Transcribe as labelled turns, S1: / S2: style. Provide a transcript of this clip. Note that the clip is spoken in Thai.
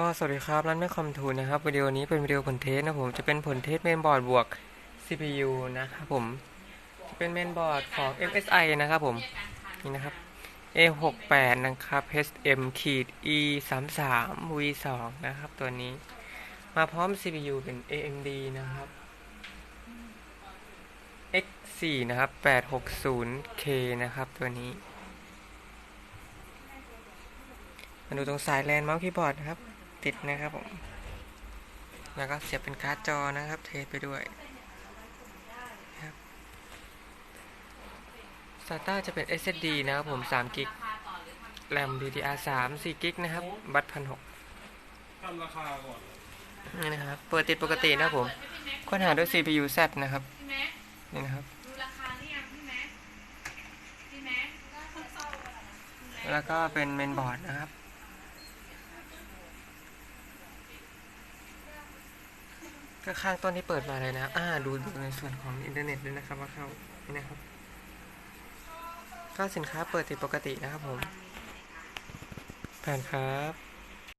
S1: ก็สวัสดีครับร้านแม่คอมทูนนะครับวิดีโอนี้เป็นวิดีโอผลเทสนะผมจะเป็นผลเทสเมนบอร์ดบวก CPU นะครับผมจะเป็นเมนบอร์ดของ MSI นะครับผมนี่นะครับ A68 นะครับ HM ขีด E 3 3 V 2 นะครับตัวนี้ มาพร้อม CPU เป็น AMD นะครับ X4 นะครับ 860K นะครับตัวนี้มาดูตรงสายแลนเมาส์คีย์บอร์ดนะครับ ติดนะครับผม แล้วก็เสียบเป็นการ์ดจอนะครับ เทสไปด้วยครับ SATA จะเป็น SSD นะครับผม3กิกแรม DDR3 4กิกนะครับ บัตพันหก
S2: ทำราคาก่อน
S1: นี่นะครับ เปิดติดปกตินะครับผม ค้นหาด้วย CPU Z นะครับ
S3: พี่แม็ก
S1: นี่นะครับ
S3: ดูราคาหรือยังพี่แม็กพี่แม็ก
S1: แล้วก็เป็นเมนบอร์ดนะครับ ก็ข้างต้นที่เปิดมาเลยนะ อ่า ดูดูในส่วนของอินเทอร์เน็ตด้วยนะครับว่าเข้านี่นะครับ ก็สินค้าเปิดติดปกตินะครับผม แผ่นครับ